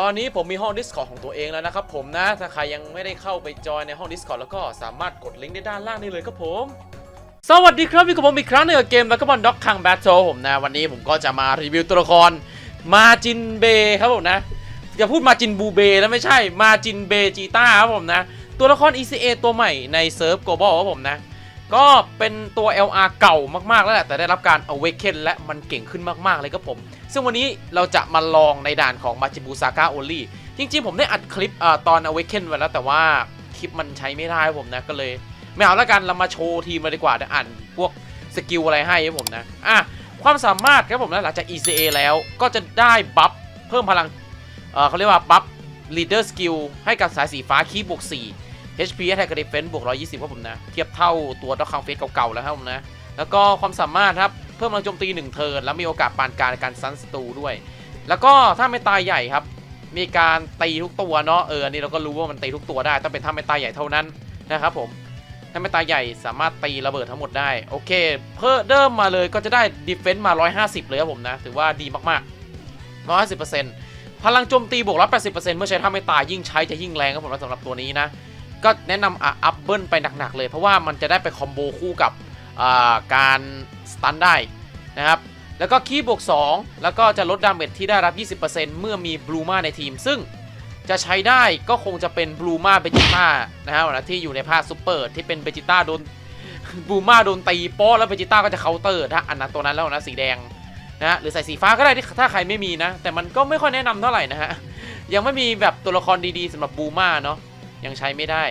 ตอนนี้ผมมีห้อง Discord ของตัวเองแล้วนะครับผมนะ ถ้าใครยังไม่ได้เข้าไปจอยในห้อง Discord แล้วก็สามารถกดลิงก์ได้ด้านล่างนี้เลยครับผม สวัสดีครับอยู่กับผมอีกครั้งหนึงกับเกมแล้วก็บอลด็อกคังแบทเทิลผมนะ วันนี้ผมก็จะมารีวิวตัวละครมาจินเบครับผมนะอย่าพูดมาจินบูเบแล้วไม่ใช่มาจินเบจีต้าครับผมนะ ตัวละคร ECA ตัวใหม่ในเซิร์ฟ global ครับผมนะ ก็เป็นตัว LR เก่ามากๆแล้วแหละแต่ได้รับการ awaken และมันเก่งขึ้นมากๆเลยครับผม ซึ่งวันนี้เราจะมาลองในด่านของมาจิบูซาก้าโอลี่จริงๆ ผมได้อัดคลิปอตอน awaken ไว้แล้วแต่ว่าคลิปมันใช้ไม่ได้ครับผมนะก็เลย ไม่เอาและกันเรามาโชว์ทีมเลยดีกว่าเดี๋ยวอ่านพวกสกิลอะไรให้ครับผมนะอะความสามารถครับผมนะหลังจาก ECA แล้วก็จะได้บัฟเพิ่มพลังเเขาเรียกว่าบัฟ leader skill ให้กับสายสีฟ้าคีบวก4 HP attack กับ defense บวก 120 ครับผมนะ เทียบเท่าตัวด็อกคังเฟสเก่าๆ แล้วครับผมนะ แล้วก็ความสามารถครับ เพิ่มพลังโจมตี 1 เทิร์น แล้วมีโอกาสปานการในการซันสตูด้วย แล้วก็ถ้าไม่ตายใหญ่ครับ มีการตีทุกตัวเนาะ เออ อันนี้เราก็รู้ว่ามันตีทุกตัวได้ ต้องเป็นถ้าไม่ตายใหญ่เท่านั้นนะครับผม ถ้าไม่ตายใหญ่สามารถตีระเบิดทั้งหมดได้ โอเค เพิ่มเดิมมาเลยก็จะได้ดีเฟนซ์มา 150 เลยครับผมนะ ถือว่าดีมากๆ150%พลังโจมตีบวก180%เมื่อใช้ท่าไม่ตายยิ่งใช้จะยิ่งแรงครับผมสำหรับตัวนี้นะ ก็แนะนำอะอัพเบิลไปหนักๆเลย เพราะว่ามันจะได้ไปคอมโบคู่กับอ่าการสตันได้นะครับ แล้วก็คีบวก 2 แล้วก็จะลดดาเมจที่ได้รับ 20%เมื่อมีบลูมาในทีม ซึ่งจะใช้ได้ก็คงจะเป็นบลูมาเบจิต้านะครับนะที่อยู่ในภาคซูเปอร์ที่เป็นเบจิต้าโดนบลูมาโดนตีป๊ะแล้วเบจิต้าก็จะเคาน์เตอร์ถ้าอันนั้นตัวนั้นแล้วนะสีแดงนะหรือใส่สีฟ้าก็ได้ที่ถ้าใครไม่มีนะ แต่มันก็ไม่ค่อยแนะนำเท่าไหร่นะฮะยังไม่มีแบบตัวละครดีๆสำหรับบูมาเนาะ ยังใช้ไม่ได้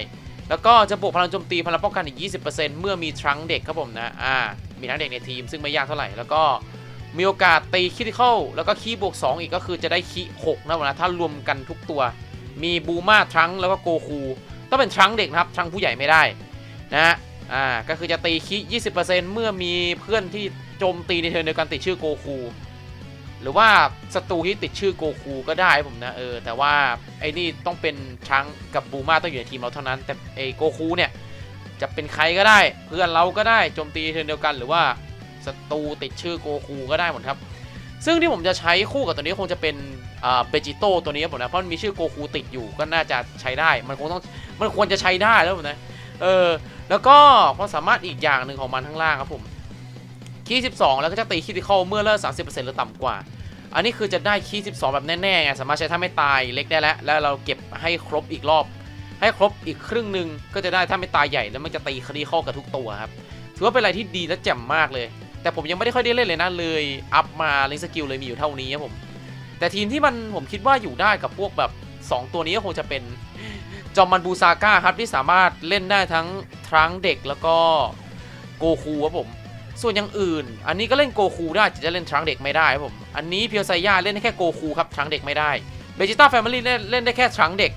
แล้วก็จะบวกพลังโจมตีพลังป้องกันอีก 20%เมื่อมีทรังเด็กครับผมนะอ่ามีทั้งเด็กในทีมซึ่งไม่ยากเท่าไหร่แล้วก็มีโอกาสตีคิทิคอลแล้วก็คีบวก 2 อีกก็คือจะได้คี6นะวะนะถ้ารวมกันทุกตัว มีบูมาทรังแล้วก็โกคูต้องเป็นทรังเด็กนะครับทรังผู้ใหญ่ไม่ได้นะฮะอ่าก็คือจะตีคี20%เมื่อมีเพื่อนที่โจมตีในเทิร์นเดียวกันติดชื่อโกคู หรือว่าศัตรูที่ติดชื่อโกคูก็ได้ผมนะเออแต่ว่าไอ้นี่ต้องเป็นช้างกับบูมาต้องอยู่ในทีมเราเท่านั้น แต่ไอ้โกคูเนี่ยจะเป็นใครก็ได้ เพื่อนเราก็ได้โจมตีเทนเดียวกันหรือว่าศัตรูติดชื่อโกคูก็ได้หมดครับ ซึ่งที่ผมจะใช้คู่กับตัวนี้คงจะเป็นอ่าเบจิโต้ตัวนี้ผมนะเพราะมันมีชื่อโกคูติดอยู่ก็น่าจะใช้ได้ มันคงต้องมันควรจะใช้ได้แล้วผมนะเออแล้วก็ความสามารถอีกอย่างหนึ่งของมันข้างล่างครับผม คีย์12 แล้วก็จะตีคิติคอลเมื่อเลิก30%หรือต่ำกว่า อันนี้คือจะได้คีย์12 แบบแน่ๆไงสามารถใช้ถ้าไม่ตายเล็กได้แล้ว แล้วเราเก็บให้ครบอีกรอบ ให้ครบอีกครึ่งหนึ่งก็จะได้ถ้าไม่ตายใหญ่แล้วมันจะตีคดีข้อกับทุกตัวครับถือว่าเป็นอะไรที่ดีและแจ่มมากเลย แต่ผมยังไม่ได้ค่อยได้เล่นเลยนะเลยอัพมาเลิงสกิลเลยมีอยู่เท่านี้ครับผมแต่ทีมที่มันผมคิดว่าอยู่ได้กับพวกแบบ 2 ตัวนี้ก็คงจะเป็นจอมมันบูซาก้าครับที่สามารถเล่นได้ทั้งทรังเด็กแล้วก็โกคูครับผม ส่วนอย่างอื่น อันนี้ก็เล่นโกคูได้จะเล่นทรังเด็กไม่ได้ครับผม อันนี้เพียวไซย่าเล่นได้แค่โกคูครับทรังเด็กไม่ได้ เบจิต้าแฟมิลี่เล่นเล่นได้แค่ทรังเด็ก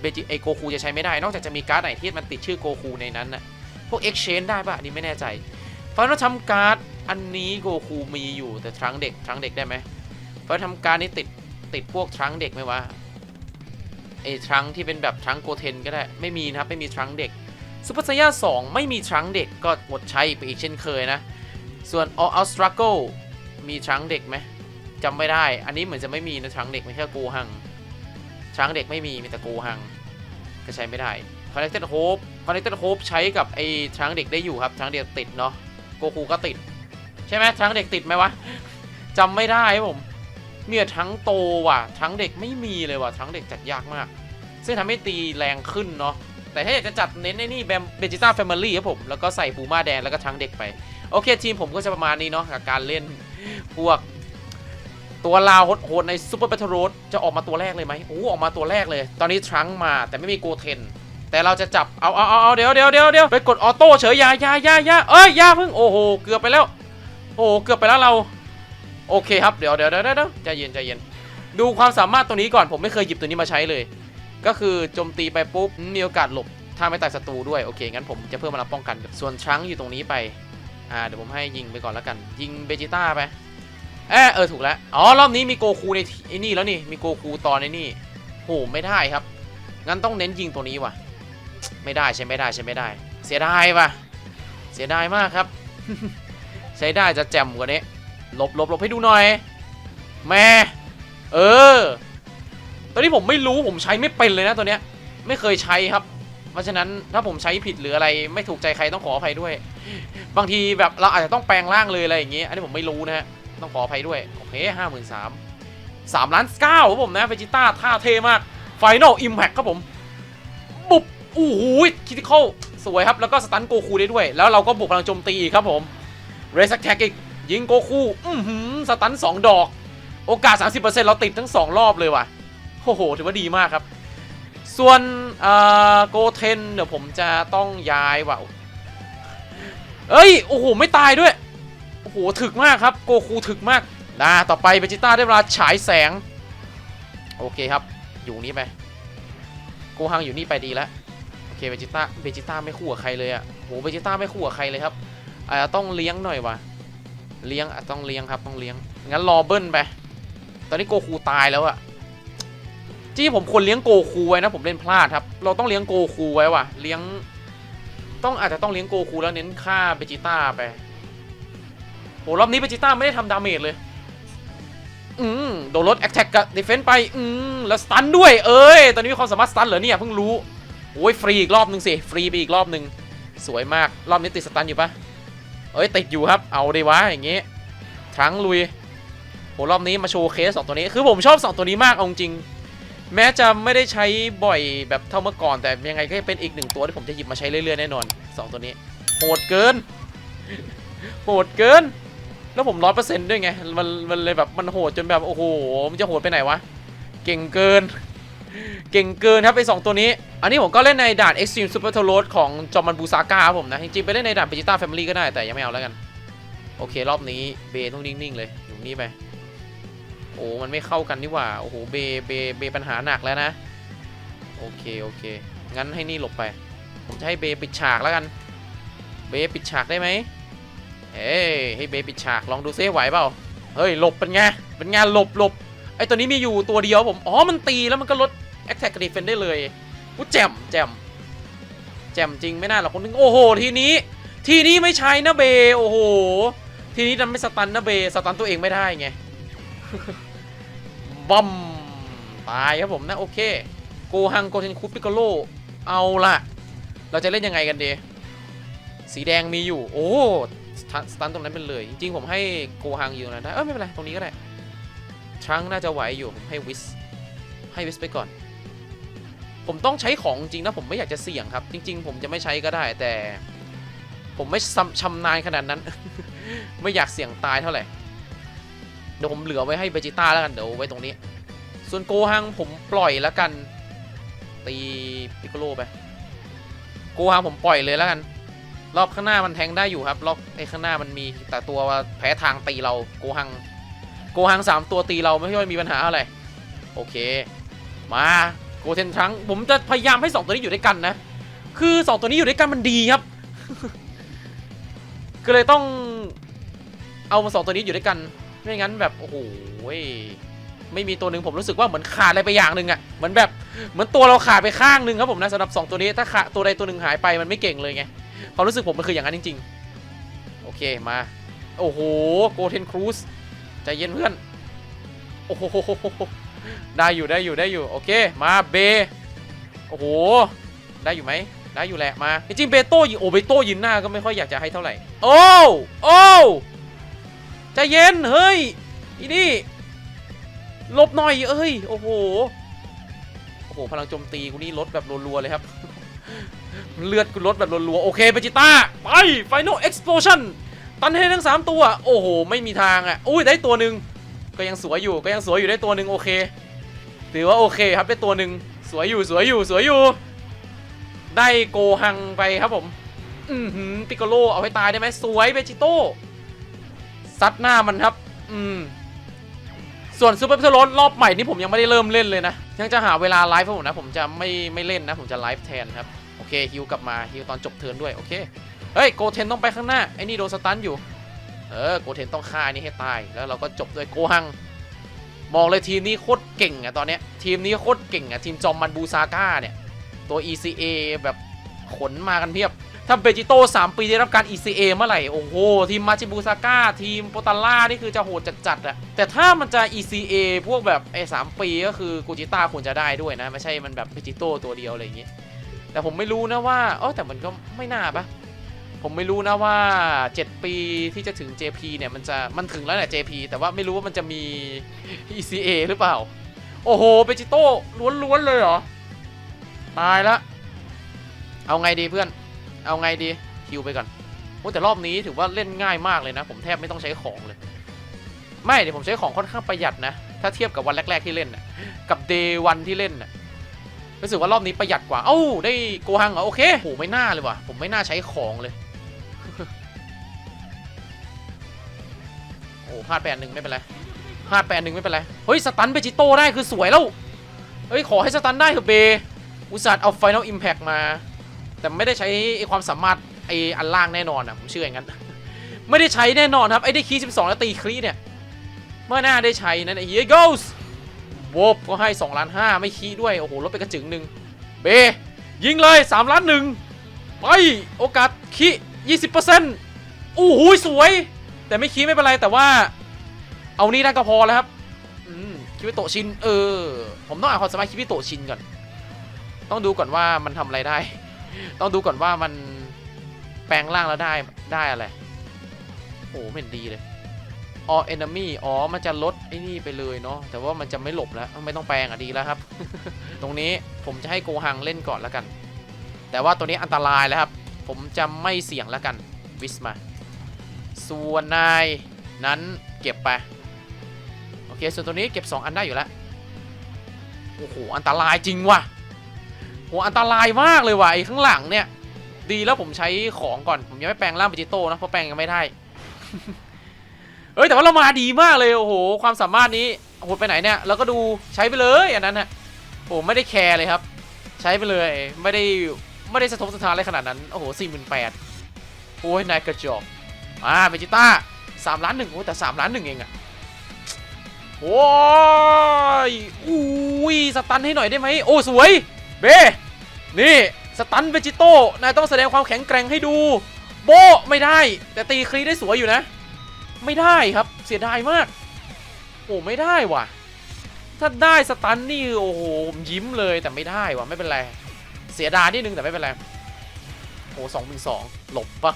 เบจิไอโกคูจะใช้ไม่ได้ นอกจากจะมีการ์ดไหนที่มันติดชื่อโกคูในนั้นนะพวก Exchange ได้ปะอันนี้ไม่แน่ใจฟันว่าทำการ์ดอันนี้โกคูมีอยู่แต่ทรังเด็กทรังเด็กได้ไหมฟันทำการ์ดนี้ติดติดพวกทรังเด็กไหมวะไอทรังที่เป็นแบบทรังโกเทนก็ได้ ไม่มีนะครับไม่มีทรังเด็ก ซูเปอร์ไซย่า2ไม่มีทรังเด็กก็หมดใช้ไปอีกเช่นเคยนะ ส่วน All Out Struggle มีทรังเด็กไหมจำไม่ได้ อันนี้เหมือนจะไม่มีนะทรังเด็กไม่ใช่โกหังทรังเด็กไม่มีมีแต่โกหัง ก็ใช้ไม่ได้ Connected Hope Connected Hope ใช้กับไอ้ทรังเด็กได้อยู่ครับทรังเด็กติดเนาะโกคูก็ติด ใช่ไหมทรังเด็กติดไหมวะจำไม่ได้ผมมีแต่ทรังโตว่ะทรังเด็กไม่มีเลยว่ะทรังเด็กจัดยากมาก ซึ่งทำให้ตีแรงขึ้นเนาะ แต่ถ้าอยากจะจัดเน้นในนี่แบมเบจิต้าแฟมิลี่ครับผม แล้วก็ใส่ปูม่าแดงแล้วก็ทั้งเด็กไป โอเคทีมผมก็จะประมาณนี้เนาะกับการเล่นพวก ตัวลาวโหดในซูเปอร์ t บ e โรดจะออกมาตัวแรกเลยไหมโอ้ออกมาตัวแรกเลย ตอนนี้ทรังมาแต่ไม่มีโกเทนแต่เราจะจับ เอาเอาเอาเดี๋ยวเดี๋ยวเดี๋ยวเดี๋ยวไปกดออโต้เฉยยายายายาเอ้ยยาเพิ่งโอ้โหเกือบไปแล้ว โอ้โหเกือบไปแล้วเรา โอเคครับเดี๋ยวเดี๋ยวเดี๋ยวเดี๋ยวใจเย็นใจเย็น ดูความสามารถตัวนี้ก่อนผมไม่เคยหยิบตัวนี้มาใช้เลย ก็คือโจมตีไปปุ๊บมีโอกาสหลบถ้าไม่ตายศัตรูด้วยโอเคงั้นผมจะเพิ่มพลังป้องกัน ส่วนช้างอยู่ตรงนี้ไปอ่าเดี๋ยวผมให้ยิงไปก่อนแล้วกัน ยิงเบจิต้าไปเออเออถูกแล้วอ๋อรอบนี้มีโกคูในไอ้นี่แล้วนี่มีโกคูตอนในนี่โหไม่ได้ครับ งั้นต้องเน้นยิงตัวนี้ว่ะ ไม่ได้ใช่ไม่ได้ใช่ไม่ได้ เสียดายว่ะ เสียดายมากครับ ใช้ได้จะแจ่มกว่านี้หลบหลบหลบให้ดูหน่อย แม่ เออ ตัวตัวนี้ผมไม่รู้ผมใช้ไม่เป็นเลยนะตัวเนี้ย ไม่เคยใช้ครับ เพราะฉะนั้นถ้าผมใช้ผิดหรืออะไร ไม่ถูกใจใครต้องขออภัยด้วย บางทีแบบเราอาจจะต้องแปลงร่างเลยอะไรอย่างเงี้ยอันนี้ผมไม่รู้นะฮะต้องขออภัยด้วยโอเคห้าหมื่นสามสามล้านเก้าครับผมนะเวจิต้าท่าเทมาก Final Impact ครับผมบุบอู้หูคิติคอลสวยครับ แล้วก็สตันโกคูได้ด้วย แล้วเราก็บุกพลังโจมตีอีกครับผมเรสแท็กอีกยิงโกคูอือหือสตันสองดอก โอกาส 30%เราติดทั้ง 2 รอบเลยว่ะ โอ้โห ถือว่าดีมากครับ ส่วนโกเทนเดี๋ยวผมจะต้องย้ายว่ะเอ้ย โอ้โห ไม่ตายด้วย โอ้โห ถึกมากครับ โกคูถึกมากนะต่อไปเบจิต้าได้เวลาฉายแสง โอเคครับ อยู่นี่ไป โกฮังอยู่นี่ไปดีแล้ว โอเค เบจิต้า เบจิต้าไม่คู่กับใครเลยอะโห เบจิต้าไม่คู่กับใครเลยครับอาจจะต้องเลี้ยงหน่อยวะเลี้ยงอะต้องเลี้ยงครับ ต้องเลี้ยง งั้นรอเบิ้ลไป ตอนนี้โกคูตายแล้วอะ จี้ผมควรเลี้ยงโกคูไว้นะผมเล่นพลาดครับ เราต้องเลี้ยงโกคูไว้ว่ะ เลี้ยง ต้องอาจจะต้องเลี้ยงโกคูแล้วเน้นฆ่าเบจิต้าไปโหรอบนี้เบจิต้าไม่ได้ทำดาเมจเลย อืมโดนลดแอคแท็กกับดีเฟนต์ไป อืมแล้วสตันด้วย เอ้ย ตอนนี้มีความสามารถสตันเหรอเนี่ยเพิ่งรู้โอ้ยฟรีอีกรอบนึงสิ ฟรีไปอีกรอบนึง สวยมาก รอบนี้ติดสตันอยู่ปะเอ้ยติดอยู่ครับ เอาดีวะอย่างงี้ทั้งลุยโหรอบนี้มาโชว์เคสสองตัวนี้ คือผมชอบสองตัวนี้มากเอาจริง แม้จะไม่ได้ใช้บ่อยแบบเท่าเมื่อก่อน แต่ยังไงก็เป็นอีกหนึ่งตัวที่ผมจะหยิบมาใช้เรื่อยๆแน่นอนสองตัวนี้โหดเกินโหดเกิน แล้วผมร้อยเปอร์เซ็นต์ด้วยไง มันมันเลยแบบมันโหดจนแบบโอ้โหมันจะโหดไปไหนวะ เก่งเกิน เก่งเกินครับไอสองตัวนี้ อันนี้ผมก็เล่นในด่าน Extreme Super t o r o d ของจอมันบูซาก้าครับผมนะ จริงๆไปเล่นในด่าน Vegeta Family ก็ได้แต่ยังไม่เอาแล้วกัน โอเครอบนี้เบต้องนิ่งๆเลยอยู่นี่ไป โอ้มันไม่เข้ากันนี่หว่า โอ้โห เบ เบ เบปัญหาหนักแล้วนะ โอเค โอเค งั้นให้นี่หลบไป ผมจะให้เบปิดฉากแล้วกัน เบปิดฉากได้ไหมเฮ้ยให้เบปิดฉาก ลองดูซิไหวเปล่า เฮ้ย หลบเป็นไง เป็นไงหลบหลบไอตัวนี้มีอยู่ตัวเดียวผม อ๋อ มันตีแล้วมันก็ลด Attack Defense ได้เลยกูแจ่มแจ่มแจ่มจริงไม่น่าหรอกคนนึง โอ้โห ทีนี้ ทีนี้ไม่ใช้นะเบ โอ้โห ทีนี้ดันไม่สตันนะเบ สตันตัวเองไม่ได้ไง บอมตายครับผมนะโอเค โกฮังโกเทนคุปปิโกโลเอาล่ะ เราจะเล่นยังไงกันดี สีแดงมีอยู่ โอ้สตันสตันตรงนั้นเป็นเลย จริงๆ ผมให้โกฮังอยู่นั้นได้เออไม่เป็นไร ตรงนี้ก็ได้ทรังน่าจะไหวอยู่ ผมให้วิส ให้วิสไปก่อน ผมต้องใช้ของจริงนะ ผมไม่อยากจะเสี่ยงครับ จริง ๆ ผมจะไม่ใช้ก็ได้แต่ ผมไม่ชำนาญขนาดนั้น ไม่อยากเสี่ยงตายเท่าไหร่ ดี๋ยวผมเหลือไว้ให้เบจิต้าแล้วกันเดี๋ยวไว้ตรงนี้ ส่วนโกฮังผมปล่อยแล้วกัน ตีปิโกโลไป โกฮังผมปล่อยเลยแล้วกัน รอบข้างหน้ามันแทงได้อยู่ครับ รอบไอ้ข้างหน้ามันมีแต่ตัวแพ้ทางตีเราโกฮัง โกฮังสามตัวตีเราไม่ค่อยมีปัญหาอะไร โอเค มาโกเทนทรังผมจะพยายามให้สองตัวนี้อยู่ด้วยกันนะ คือสองตัวนี้อยู่ด้วยกันมันดีครับก็เลยต้องเอามาสองตัวนี้อยู่ด้วยกัน ไม่งั้นแบบโอ้โหไม่มีตัวหนึ่งผมรู้สึกว่าเหมือนขาดอะไรไปอย่างหนึ่งอะเหมือนแบบเหมือนตัวเราขาดไปข้างหนึ่งครับผมนะสำหรับสองตัวนี้ถ้าขาตัวใดตัวหนึ่งหายไปมันไม่เก่งเลยไงความรู้สึกผมมันคืออย่างนั้นจริง ๆ โอเคมาโอ้โหโกเทนครูซใจเย็นเพื่อนโอ้โหได้อยู่ได้อยู่ได้อยู่โอเคมาเบโอ้โหได้อยู่ไหมได้อยู่แหละมาจริงเบโต้ยิงโอเบโต้ยิงหน้าก็ไม่ค่อยอยากจะให้เท่าไหร่โอ้โอ้ ใจเย็น เฮ้ย อีนี่หลบหน่อย เอ้ย โอ้โห โอ้โห พลังโจมตีกูนี่ลดแบบรัวๆเลยครับ เลือดกูลดแบบรัวๆ โอเคเบจิต้า ไป Final Explosion ตันให้ทั้ง 3 ตัว โอ้โห ไม่มีทางอะ อุ้ย ได้ตัวหนึ่งก็ยังสวยอยู่ ก็ยังสวยอยู่ได้ตัวหนึ่งโอเค ถือว่าโอเคครับได้ตัวหนึ่งสวยอยู่ สวยอยู่ สวยอยู่ ได้โกหังไปครับผม อือหือ ปิโกโล เอาให้ตายได้ไหมสวยเบจิโต้ ซัดหน้ามันครับ อืม ส่วนซูเปอร์เพลรอบใหม่นี่ผมยังไม่ได้เริ่มเล่นเลยนะ ยังจะหาเวลาไลฟ์ผมนะ ผมจะไม่ไม่เล่นนะ ผมจะไลฟ์แทนครับ โอเคฮิวกลับมาฮิวตอนจบเทิร์นด้วย โอเค เฮ้ยโกเทนต้องไปข้างหน้า ไอ้นี่โดนสตันอยู่ เออโกเทนต้องฆ่าไอ้นี่ให้ตาย แล้วเราก็จบด้วยโกหังมองเลยทีมนี้โคตรเก่งอะตอนเนี้ยทีมนี้โคตรเก่งอะทีมจอมมันบูซาก้าเนี่ย ตัว ECA แบบขนมากันเพียบ ถ้าเบจิโต้3ปีได้รับการ ECA เมื่อไหร่ โอ้โห ทีมมาจิบูซาก้า ทีมโปตาล่า นี่คือจะโหดจัดๆอะแต่ถ้ามันจะ ECA พวกแบบไอ้สามปีก็คือกูจิต้าควรจะได้ด้วยนะ ไม่ใช่มันแบบเบจิโต้ตัวเดียวอะไรอย่างงี้ แต่ผมไม่รู้นะว่าเออแต่มันก็ไม่น่าปะผมไม่รู้นะว่า 7 ปีที่จะถึง JP เนี่ยมันจะมันถึงแล้วแหละ JP แต่ว่าไม่รู้ว่ามันจะมี ECA หรือเปล่า โอ้โหเบจิโต้ล้วนๆเลยเหรอ ตายละ เอาไงดีเพื่อน เอาไงดีคิวไปก่อนโอ้แต่รอบนี้ถือว่าเล่นง่ายมากเลยนะ ผมแทบไม่ต้องใช้ของเลย ไม่เดี๋ยวผมใช้ของค่อนข้างประหยัดนะ ถ้าเทียบกับวันแรก ๆที่เล่นนะกับเดย์วันที่เล่นนะรู้สึกว่ารอบนี้ประหยัดกว่า เอ้าได้โกหังเหรอโอเคโหไม่น่าเลยว่ะผมไม่น่าใช้ของเลยโอ้พลาดแปดหนึ่งไม่เป็นไรพลาดแปดหนึ่งไม่เป็นไรเฮ้ยสตันเบจิโต้ได้คือสวยแล้วเฮ้ยขอให้สตันได้เถอะเบอุตส่าห์เอา Final Impact มา แต่ไม่ได้ใช้ไอความสามารถไออันล่างแน่นอนอะผมเชื่ออย่างนั้น ไม่ได้ใช้แน่นอนครับไอได้คีย์12แล้วตีครีเนี่ยเมื่อหน้าได้ใช้นั่นไอ้ here goes วบก็ให้2ล้าน5ไม่คีด้วย โอ้โหลดไปกระจึงหนึ่งเบยิงเลย3ล้านหนึ่งไปโอกาสคีย์20%อู้หูสวย แต่ไม่คีไม่เป็นไรแต่ว่า เอานี่ได้ก็พอแล้วครับคิวิโตชิน เออ ผมต้องอ่านความสามารถคิวิโตชินก่อน ต้องดูก่อนว่ามันทำอะไรได้ ต้องดูก่อนว่ามันแปลงร่างแล้วได้ได้อะไร โอ้เห็นดีเลย all enemy อ๋อ มันจะลดไอ้นี่ไปเลยเนาะ แต่ว่ามันจะไม่หลบแล้ว ไม่ต้องแปลงอะดีแล้วครับ ตรงนี้ผมจะให้โกหังเล่นก่อนแล้วกัน แต่ว่าตัวนี้อันตรายแล้วครับ ผมจะไม่เสี่ยงแล้วกัน วิสมา ส่วนนายนั้นเก็บไป โอเค ส่วนตัวนี้เก็บ 2 อันได้อยู่แล้ว โอ้โห อันตรายจริงว่ะ โหอันตรายมากเลยว่ะไอ้ข้างหลังเนี่ย ดีแล้วผมใช้ของก่อน ผมยังไม่แปลงร่างเบจิโต้นะเพราะแปลงยังไม่ได้ เอ้ยแต่ว่าเรามาดีมากเลยโอ้โห ความสามารถนี้โหดไปไหนเนี่ยเราก็ดูใช้ไปเลยอันนั้นฮะโอ้ไม่ได้แคร์เลยครับ ใช้ไปเลยไม่ได้ไม่ได้สะทกสะท้านอะไรขนาดนั้นโอ้โหสี่หมื่นแปดโอ้ยนายกระจอกมาเบจิต้าสามล้านหนึ่งโอ้แต่สามล้านหนึ่งเองอะโอ้ยอุ้ยสตันให้หน่อยได้ไหมโอ้สวยเบ นี่สตันเวจิโต้นายต้องแสดงความแข็งแกร่งให้ดู โบไม่ได้ แต่ตีคลีได้สวยอยู่นะ ไม่ได้ครับเสียดายมาก โอ้ไม่ได้ว่ะ ถ้าได้สตันนี่โอ้โหยิ้มเลยแต่ไม่ได้ว่ะไม่เป็นไร เสียดายนิดนึงแต่ไม่เป็นไรโอ้สองหนึ่งสองหลบปะ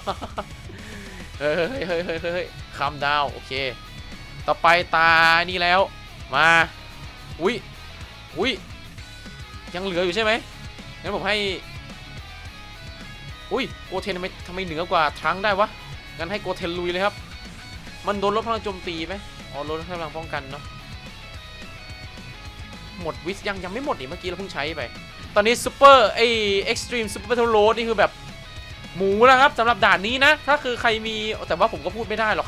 เฮ้ยเฮ้ยเฮ้ยเฮ้ยเฮ้ยคำดาวโอเค ต่อไปตานี่แล้วมา อุ้ยอุ้ยยังเหลืออยู่ใช่ไหม งั้นผมให้ อุ้ยโกเทนทำไมทำไมเหนือกว่าทรังได้วะ งั้นให้โกเทนลุยเลยครับ มันโดนลดพลังโจมตีไหมอ๋อลดพลังป้องกันเนาะ หมดวิสยังยังไม่หมดนี่เมื่อกี้เราเพิ่งใช้ไป ตอนนี้ซูเปอร์ไอเอ็กซ์ตรีมซูเปอร์เบทโรดนี่คือแบบหมูแล้วครับสำหรับด่านนี้นะ ถ้าคือใครมีแต่ว่าผมก็พูดไม่ได้หรอก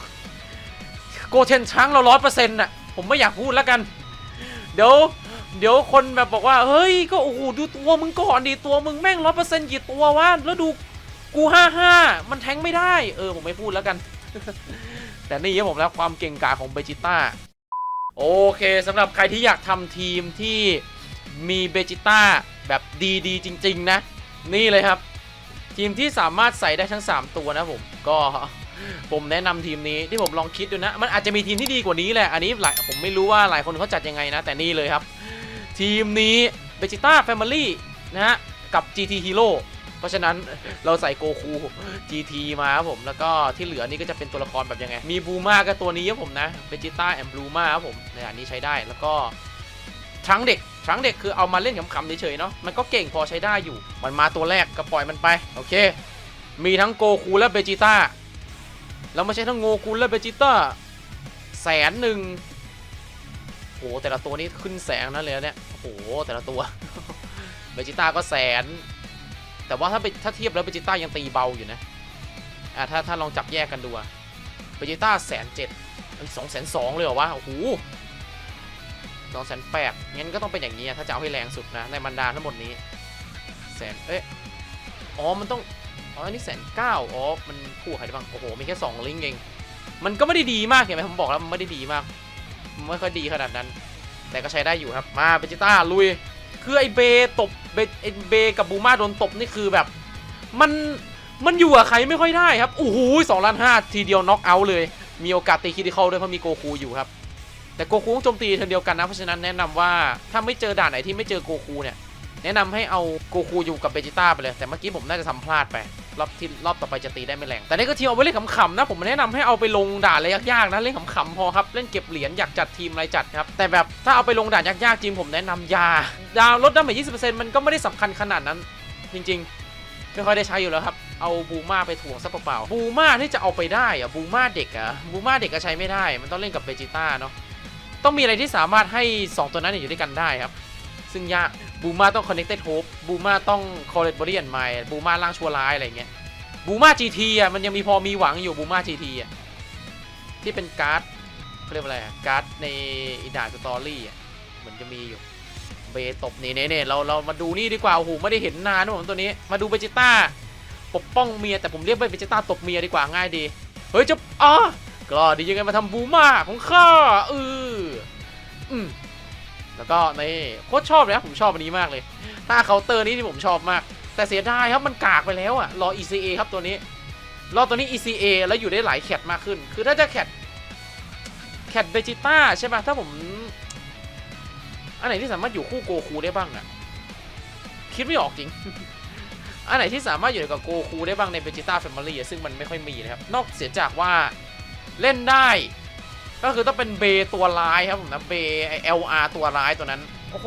โกเทนช้างเราร้อยเปอร์เซ็นต์น่ะ ผมไม่อยากพูดแล้วกัน เดี๋ยว เดี๋ยวคนแบบบอกว่า เฮ้ย ก็โอ้โหดูตัวมึงก่อนดิตัวมึงแม่งร้อยเปอร์เซ็นต์กี่ตัววะแล้วดูกูห้าห้ามันแทงไม่ได้ เออ ผมไม่พูดแล้วกัน แต่นี่ครับผมแล้วความเก่งกาจของเบจิต้า โอเคสำหรับใครที่อยากทำทีมที่มีเบจิต้าแบบดีๆ จริง ๆ นะ นี่เลยครับ ทีมที่สามารถใส่ได้ทั้ง 3 ตัวนะผมก็ผมแนะนำทีมนี้ที่ผมลองคิดดูนะ มันอาจจะมีทีมที่ดีกว่านี้แหละ อันนี้หลายผมไม่รู้ว่าหลายคนเขาจัดยังไงนะ แต่นี่เลยครับ ทีมนี้เบจิต้าแฟมิลี่นะฮะ กับ GT Hero เพราะฉะนั้นเราใส่โกคู GT มาครับผม แล้วก็ที่เหลือนี่ก็จะเป็นตัวละครแบบยังไง มีบูมาก็ตัวนี้ครับผมนะเบจิต้าแอมบลูมาครับผมในอันนี้ใช้ได้แล้วก็ทรังเด็กทรังเด็กคือเอามาเล่นขำๆเฉยๆเนาะ มันก็เก่งพอใช้ได้อยู่ มันมาตัวแรกก็ปล่อยมันไป โอเค มีทั้งโกคูและเบจิต้า แล้วไม่ใช่ทั้งโงกุลและเบจิต้าแสนหนึ่ง โหแต่ละตัวนี้ขึ้นแสงนั่นเลยเนี่ยโหแต่ละตัวเบจิต้าก็แสน แต่ว่าถ้าไปถ้าเทียบแล้วเบจิต้ายังตีเบาอยู่นะอ่าถ้าถ้าลองจับแยกกันดูอะเบจิต้าแสนเจ็ดสองแสนสองเลยเหรอวะโอ้โหสองแสนแปดงั้นก็ต้องเป็นอย่างนี้ถ้าจะเอาให้แรงสุดนะในบรรดาทั้งหมดนี้แสนเอ๊ะอ๋อมันต้องอ๋ออันนี้แสนเก้าอ๋อมันคู่ใครได้บ้างโอ้โหมีแค่สองลิงก์เองมันก็ไม่ได้ดีมากเห็นไหมผมบอกแล้วมันไม่ได้ดีมาก ไม่ค่อยดีขนาดนั้น แต่ก็ใช้ได้อยู่ครับ มาเบจิต้าลุย คือไอเบตบเบไอเบกับบูมาโดนตบนี่คือแบบ มันมันอยู่กับใครไม่ค่อยได้ครับโอ้โหสองล้านห้าทีเดียวน็อกเอาท์เลย มีโอกาสตีคิดที่เข้าด้วยเพราะมีโกคูอยู่ครับ แต่โกคูต้องโจมตีเทิร์นเดียวกันนะ เพราะฉะนั้นแนะนำว่าถ้าไม่เจอด่านไหนที่ไม่เจอโกคูเนี่ย แนะนำให้เอาโกคูอยู่กับเบจิต้าไปเลย แต่เมื่อกี้ผมน่าจะทำพลาดไป รอบที่รอบต่อไปจะตีได้ไม่แรง แต่นี่ก็ทีมเอาไว้เล่นขำๆนะ ผมแนะนำให้เอาไปลงด่านอะไรยากๆนะเล่นขำๆพอครับเล่นเก็บเหรียญอยากจัดทีมอะไรจัดครับแต่แบบถ้าเอาไปลงด่านยากๆจริงผมแนะนำยาดาวลดดาเมจ20%มันก็ไม่ได้สำคัญขนาดนั้น จริงๆไม่ค่อยได้ใช้อยู่แล้วครับเอาบูมาไปถ่วงซะเปล่าๆบูมาที่จะเอาไปได้อะบูมาเด็กอะบูมาเด็กก็ใช้ไม่ได้ มันต้องเล่นกับเบจิต้าเนาะต้องมีอะไรที่สามารถให้ 2 ตัวนั้นอยู่ด้วยกันได้ครับ ซึ่งยาก บูมาต้อง connected hope บูมาต้อง collect body and mind บูมาล่างชัวร้ายอะไรเงี้ยบูมา GT อะมันยังมีพอมีหวังอยู่บูมา GT อะที่เป็นการ์ดเขาเรียกว่าอะไรการ์ดในอีดาสตอรี่อะเหมือนจะมีอยู่เบตบนี่เน่เราเรามาดูนี่ดีกว่าโอ้โหไม่ได้เห็นนานนะผมตัวนี้มาดูเบจิต้าปกป้องเมียแต่ผมเรียกเบจิต้าตบเมียดีกว่าง่ายดีเฮ้ยจะอ๋อก็ดียังไงมาทำบูมาของข้าเอออืม แล้วก็ในโคตรชอบเลยนะผมชอบอันนี้มากเลย ถ้าเคาน์เตอร์นี้ที่ผมชอบมาก แต่เสียดายครับมันกากไปแล้วอะรอ ECA ครับตัวนี้ รอตัวนี้ ECA แล้วอยู่ได้หลายแคทมากขึ้น คือถ้าจะแคทแคทเบจิต้าใช่ปะถ้าผมอันไหนที่สามารถอยู่คู่โกคูได้บ้างอะคิดไม่ออกจริง อันไหนที่สามารถอยู่กับโกคูได้บ้างในเบจิต้าแฟมิลี่ซึ่งมันไม่ค่อยมีนะครับ นอกเสียจากว่าเล่นได้ ก็คือต้องเป็นเบตัวร้ายครับผมนะเบไอ LR ตัวร้ายตัวนั้นโอ้โห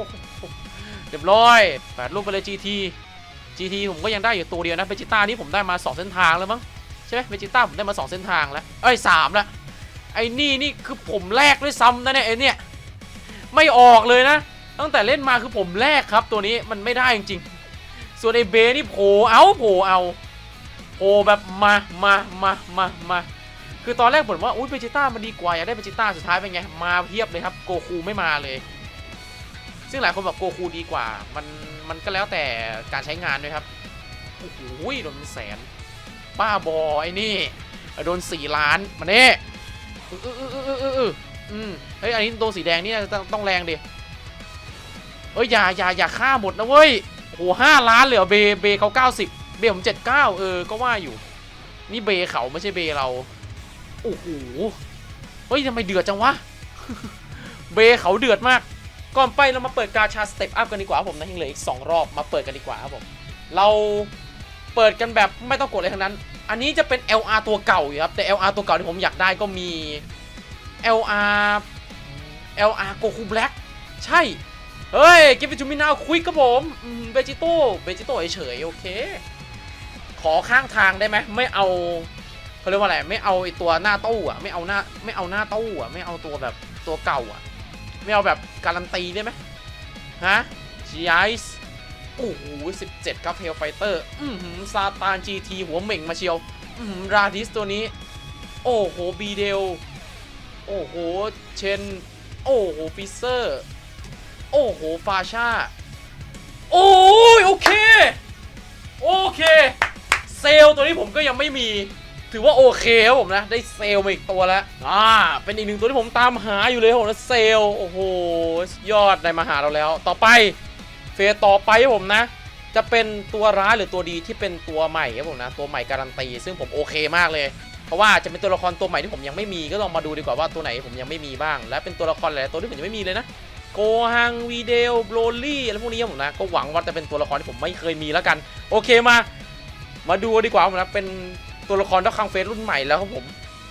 เรียบร้อยแปดรูปไปเลย GT GT ผมก็ยังได้อยู่ตัวเดียวนะเบจิต้านี่ผมได้มา 2 เส้นทางแล้วมั้งใช่ไหมเบจิต้าผมได้มา 2 เส้นทางแล้วเอ้ยสามล้วไอ้นี่นี่คือผมแรกด้วยซ้ำนะเนี่ยไอ้เนี่ยไม่ออกเลยนะ ตั้งแต่เล่นมาคือผมแรกครับ ตัวนี้มันไม่ได้จริงๆ ส่วนไอ้เบนี่โผล่เอาโผล่เอาโผล่แบบมามามามามา คือตอนแรกผมว่าอุ้ยเบจิต้ามันดีกว่าอยากได้เบจิต้าสุดท้ายเป็นไง มาเพียบเลยครับโกคูไม่มาเลย ซึ่งหลายคนบอกโกคูดีกว่า มันมันก็แล้วแต่การใช้งานด้วยครับโอ้โหโดนแสนป้าบอไอ้นี่โดนสี่ล้านมาเน่อืออืออืออืออืออืออืมเฮ้ยอันนี้ตัวสีแดงนี่ต้องต้องแรงดิเอ้ยอย่าอย่าอย่าฆ่าหมดนะเว้ยโอ้โหห้าล้านเหลือเบเบเขาเก้าสิบเบผมเจ็ดเก้าเออก็ว่าอยู่ นี่เบเขาไม่ใช่เบเรา โอ้โหเฮ้ยทำไมเดือดจังวะ เบเขาเดือดมาก ก่อนไปเรามาเปิดกาชาสเต็ปอัพกันดีกว่าผมนะยังเหลืออีก 2 รอบมาเปิดกันดีกว่าครับผม เราเปิดกันแบบไม่ต้องกดอะไรทั้งนั้น อันนี้จะเป็น LR ตัวเก่าอยู่ครับ แต่ LR ตัวเก่าที่ผมอยากได้ก็มี LR LR Goku Black ใช่ เฮ้ย กิฟต์จูมินาคุยกับผมเบจิโต้เบจิโต้เฉยโอเค ขอข้างทางได้ไหมไม่เอา เขาเรียกว่าอะไรไม่เอาไอตัวหน้าตู้อะไม่เอาหน้าไม่เอาหน้าตู้อะไม่เอาตัวแบบตัวเก่าอะไม่เอาแบบการันตีได้ไหมฮะ GIS โอ้โห17ครับเฮลไฟเตอร์อือหือซาตาน GT หัวเหม่งมาเชียวอือหือราดิสตัวนี้ โอ้โหบีเดลโอ้โหเชนโอ้โหฟิเซอร์โอ้โหฟาชาโอ้ยโอเค โอเค เซลตัวนี้ผมก็ยังไม่มี ถือว่าโอเคครับผมนะ ได้เซลมาอีกตัวแล้วอ่าเป็นอีกหนึ่งตัวที่ผมตามหาอยู่เลยผมนะเซลโอ้โหยอดได้มาหาเราแล้ว ต่อไปเฟสต่อไปครับผมนะ จะเป็นตัวร้ายหรือตัวดีที่เป็นตัวใหม่ครับผมนะ ตัวใหม่การันตีซึ่งผมโอเคมากเลยเพราะว่าจะเป็นตัวละครตัวใหม่ที่ผมยังไม่มีก็ลองมาดูดีกว่าว่าตัวไหนผมยังไม่มีบ้าง และเป็นตัวละครหลายตัวที่ผมยังไม่มีเลยนะโกฮังวีเดลโบรลี่อะไรพวกนี้ครับผมนะก็หวังว่าจะเป็นตัวละครที่ผมไม่เคยมีแล้วกัน โอเคมา มาดูดีกว่าผมนะเป็น ตัวละครด็อกคังเฟสรุ่นใหม่แล้วครับผม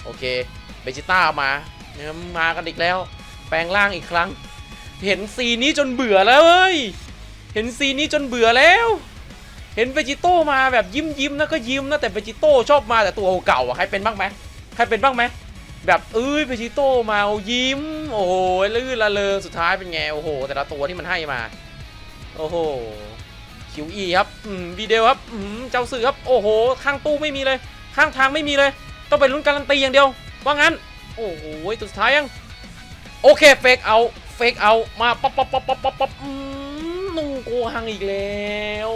โอเคเบจิต้ามาเนี่ยมากันอีกแล้ว แปลงร่างอีกครั้ง เห็นซีนนี้จนเบื่อแล้วเว้ยเห็นซีนนี้จนเบื่อแล้ว เห็นเบจิโต้มาแบบยิ้มยิ้มๆนะก็ยิ้มนะแต่เบจิโต้ชอบมาแต่ตัวเก่าอะใครเป็นบ้างไหมใครเป็นบ้างไหมแบบเอ้ยเบจิโต้มาเอายิ้ม โอ้โหลื่นละเลงสุดท้ายเป็นไงโอ้โห แต่ละตัวที่มันให้มา โอ้โหคิวอีครับวีเดียวครับเจ้าสื่อครับ โอ้โหข้างตู้ไม่มีเลย ข้างทางไม่มีเลย ต้องไปลุ้นการันตีอย่างเดียว ว่างั้น โอ้โหตัวสุดท้ายยัง โอเคเฟกเอาเฟกเอามาป๊อปป๊อปป๊อปป๊อปป๊อปป๊อปอืมนูโกหังอีกแล้ว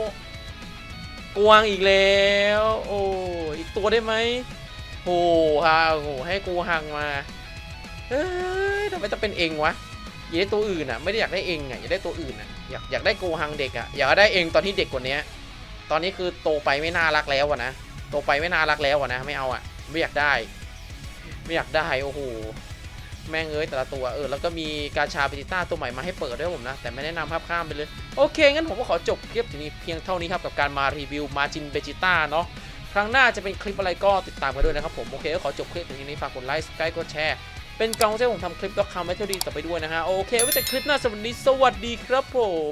โกหังอีกแล้ว โอ้อีกตัวได้ไหมโอ้ฮะโอ้ให้โกหังมาเอ้ยทำไมต้องเป็นเองวะอยากได้ตัวอื่นอะ ไม่ได้อยากได้เองอะอยากได้ตัวอื่นอะอยากอยากได้โกหังเด็กอะอยากได้เองตอนที่เด็กกว่านี้ตอนนี้คือโตไปไม่น่ารักแล้วอะนะ โตไปไม่น่ารักแล้วอะนะ ไม่เอาอะไม่อยากได้ ไม่อยากได้ โอ้โห แม่งเอ้ยแต่ละตัว เออ แล้วก็มีกาชาเบจิต้าตัวใหม่มาให้เปิดด้วยผมนะ แต่ไม่แนะนำภาพข้ามไปเลย โอเค งั้นผมก็ขอจบคลิปทีนี้เพียงเท่านี้ครับ กับการมารีวิวมาจินเบจิต้าเนาะ ครั้งหน้าจะเป็นคลิปอะไรก็ติดตามกันด้วยนะครับผม โอเคก็ขอจบคลิปทีนี้ ฝากกดไลค์กดกดแชร์ เป็นกำลังใจผมทำคลิปด็อกคำไว้เท่าดีต่อไปด้วยนะฮะ โอเค ไว้เจอกันคลิปหน้าสวัสดี สวัสดีครับผม